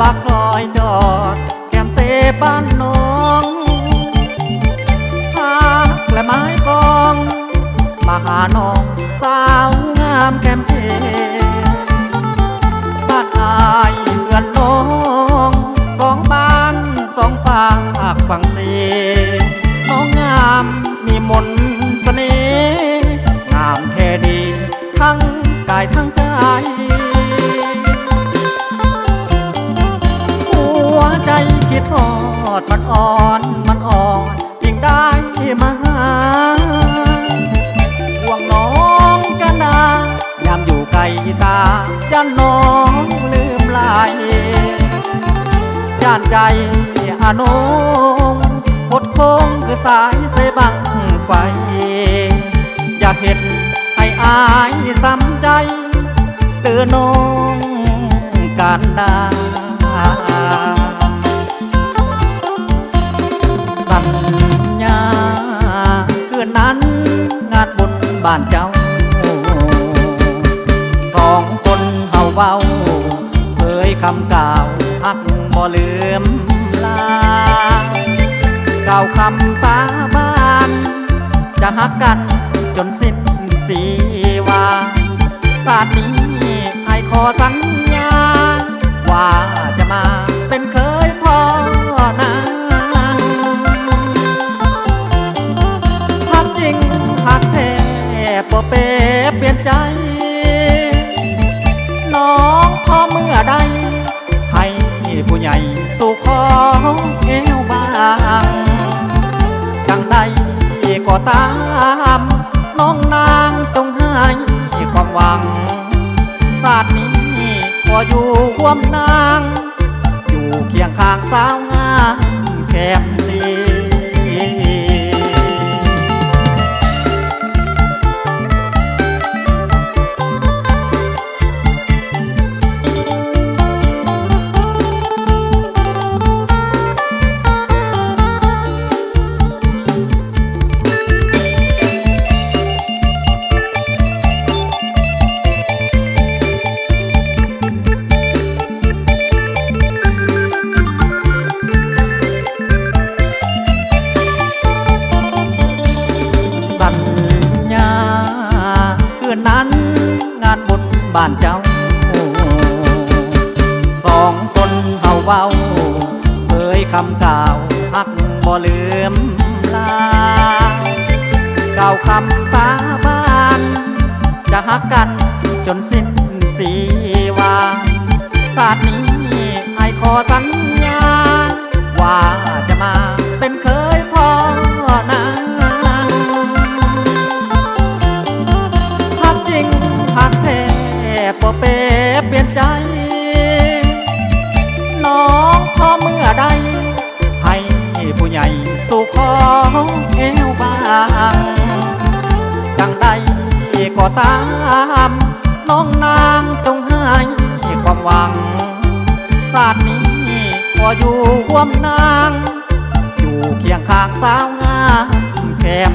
บักคอยจอดแก้มเซ บ้านน้องหากและไม้กอง มาหาน้องสาวงามแก้มเซบ้านอายเพื่อนน้องสองบ้านสองฝั่งอักฝั่งเซน้องงามมีมนต์เสน่ห์งามแท้ดีทั้งกายทั้งใจ ดทอดมันอ่อนมันอ่อนจึงได้มาหาห่วงน้องกันนายามอยู่ไกลตาย่านน้องลืมลายย่านใจอานงคดโค้งคือสายเสบังไฟ อยากเห็นให้อายซ้ำใจเตือนน้องการดา สองคนเฮาเบาเผยคำกล่าวพักบ่ลืมลากล่าวคำสาบานจะหักกันจนสิ้นสีวาศาสนี้ไอขอสัญญา ว่าจะมาเป็นเคย ผู้ใหญ่สู่ขอเอวบางดังใดก็ตาม น้องนางต้องให้ความหวัง ศาสตร์นี้ก็อยู่ความนาง อยู่เคียงข้างสาวงามแคมานบุญบ้านเจ้า สองคนเฮาเว้าเผยคำกล่าวฮักบ่ลืมลากล่าวคำสาบาน จะฮักกันจนสิ้นสีวาศาสตร์นี้ไอายขอสัญญาว่า สู่ขอเอวบางดังใดก็ตาม น้องนางต้องให้ความหวัง ศาสตร์นี้ก็อยู่ควมนาง อยู่เคียงข้างสาวงามแคม